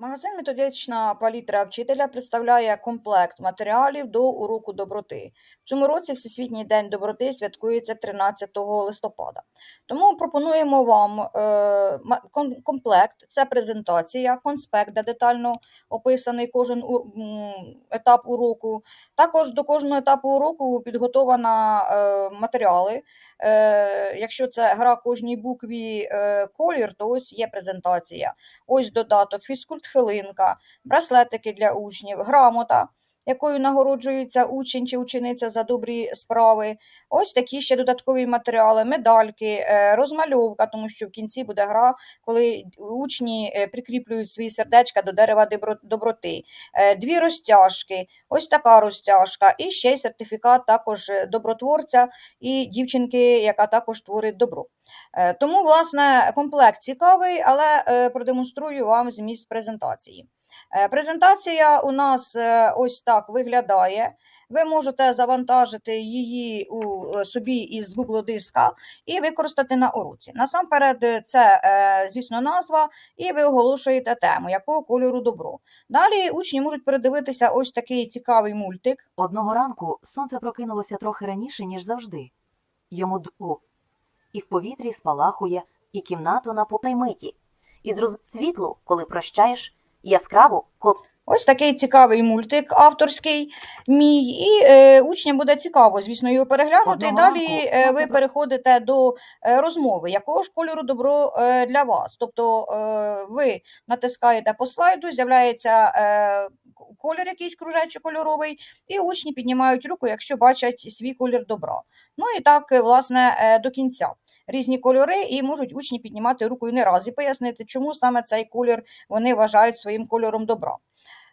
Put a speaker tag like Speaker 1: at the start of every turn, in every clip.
Speaker 1: Магазин Методична палітра вчителя представляє комплект матеріалів до уроку доброти. В цьому році Всесвітній день доброти святкується 13 листопада. Тому пропонуємо вам е, комплект. Це презентація, конспект, де детально описаний кожен у- етап уроку. Також до кожного етапу уроку підготовлено е, матеріали. Е, якщо це гра кожній букві е, колір, то ось є презентація. Ось додаток, фізкульт-хвилинка, браслетики для учнів, грамота, якою нагороджується учень чи учениця за добрі справи. Ось такі ще додаткові матеріали, медальки, е, розмальовка, тому що в кінці буде гра, коли учні е, прикріплюють свої сердечка до дерева доброти. Е, Дві розтяжки, ось така розтяжка, і ще й сертифікат також добротворця і дівчинки, яка також творить добро. Тому, власне, комплект цікавий, але продемонструю вам зміст презентації. Е, Презентація у нас е, ось так виглядає. Ви можете завантажити її у е, собі із Google диска і використати на уроці. Насамперед, це, звісно, назва, і ви оголошуєте тему, якого кольору добро. Далі учні можуть передивитися ось такий цікавий мультик.
Speaker 2: Одного ранку сонце прокинулося трохи раніше, ніж завжди. Йому ду, і в повітрі спалахує, і кімнату на миті. І зроз світлу, коли прощаєш, яскраву, коли
Speaker 1: Ось такий цікавий мультик авторський мій, і е, учням буде цікаво, звісно, його переглянути.
Speaker 2: Одного
Speaker 1: Далі е, ви
Speaker 2: сонце про-
Speaker 1: переходите до е, розмови, якого ж кольору добро е, для вас. Тобто е, ви натискаєте по слайду, з'являється е, к- колір якийсь кружечок кольоровий, і учні піднімають руку, якщо бачать свій колір добра. Ну і так, е, власне, е, до кінця. Різні кольори, і можуть учні піднімати руку і не раз і пояснити, чому саме цей колір вони вважають своїм кольором добра.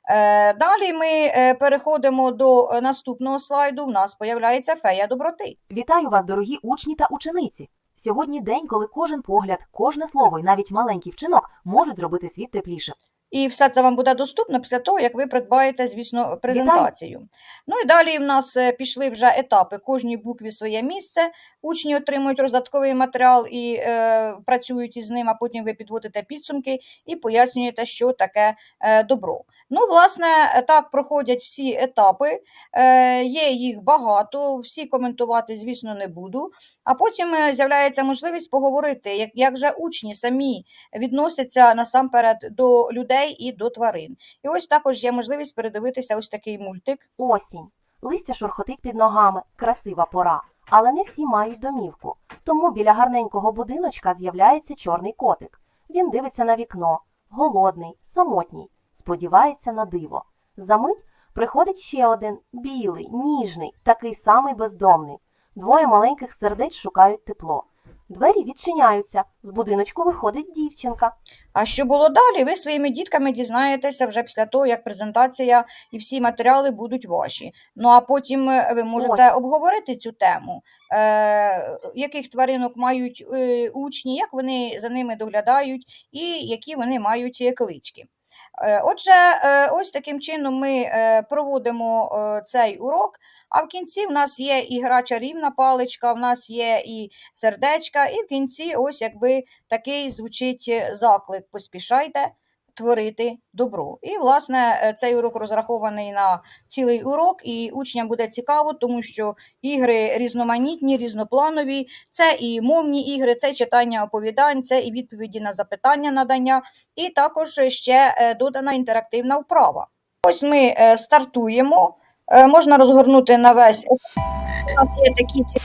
Speaker 1: Е, Далі ми е, переходимо до е, наступного слайду. У нас появляється фея доброти.
Speaker 2: Вітаю вас, дорогі учні та учениці! Сьогодні день, коли кожен погляд, кожне слово і навіть маленький вчинок можуть зробити світ теплішим.
Speaker 1: І все це вам буде доступно після того, як ви придбаєте, звісно, презентацію. Ну і далі в нас е, пішли вже етапи. Кожній букві своє місце. Учні отримують роздатковий матеріал і е, працюють із ним, а потім ви підводите підсумки і пояснюєте, що таке е, добро. Ну, власне, так проходять всі етапи. Е, є їх багато, всі коментувати, звісно, не буду. А потім е, з'являється можливість поговорити, як, як же учні самі відносяться насамперед до людей і до тварин. І ось також є можливість передивитися ось такий мультик.
Speaker 2: Осінь. Листя шурхотить під ногами, красива пора. Але не всі мають домівку. Тому біля гарненького будиночка з'являється чорний котик. Він дивиться на вікно, голодний, самотній, сподівається на диво. Замить приходить ще один білий, ніжний, такий самий бездомний. Двоє маленьких сердець шукають тепло. Двері відчиняються. З будиночку виходить дівчинка.
Speaker 1: А що було далі, ви своїми дітками дізнаєтеся вже після того, як презентація і всі матеріали будуть ваші. Ну а потім е, ви можете
Speaker 2: Ось.
Speaker 1: обговорити цю тему, е, яких тваринок мають е, учні, як вони за ними доглядають, і які вони мають е, клички. Е, Отже, е, ось таким чином ми е, проводимо цей урок. А в кінці в нас є і гра чарівна паличка, в нас є і сердечка, і в кінці ось якби такий звучить заклик: поспішайте творити добро. І, власне, е, цей урок розрахований на цілий урок, і учням буде цікаво, тому що ігри різноманітні, різнопланові. Це і мовні ігри, це читання оповідань, це і відповіді на запитання надання, і також ще е, додана інтерактивна вправа. Ось ми е, стартуємо. Можна розгорнути на весь. У нас є такі ці.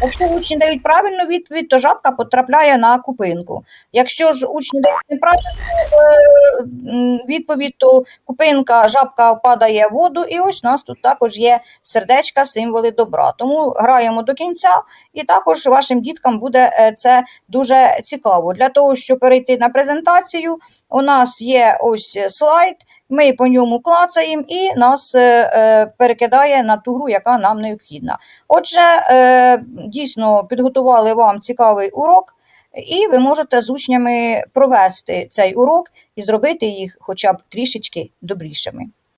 Speaker 1: Якщо учні дають правильну відповідь, то жабка потрапляє на купинку. Якщо ж учні дають неправильну е, відповідь, то купинка, жабка падає в воду, і ось у нас тут також є сердечка, символи добра. Тому граємо до кінця, і також вашим діткам буде е, це дуже цікаво. Для того, щоб перейти на презентацію, у нас є ось слайд. Ми по ньому клацаємо і нас е, е, перекидає на ту гру, яка нам необхідна. Отже, е, дійсно підготували вам цікавий урок, і ви можете з учнями провести цей урок і зробити їх хоча б трішечки добрішими.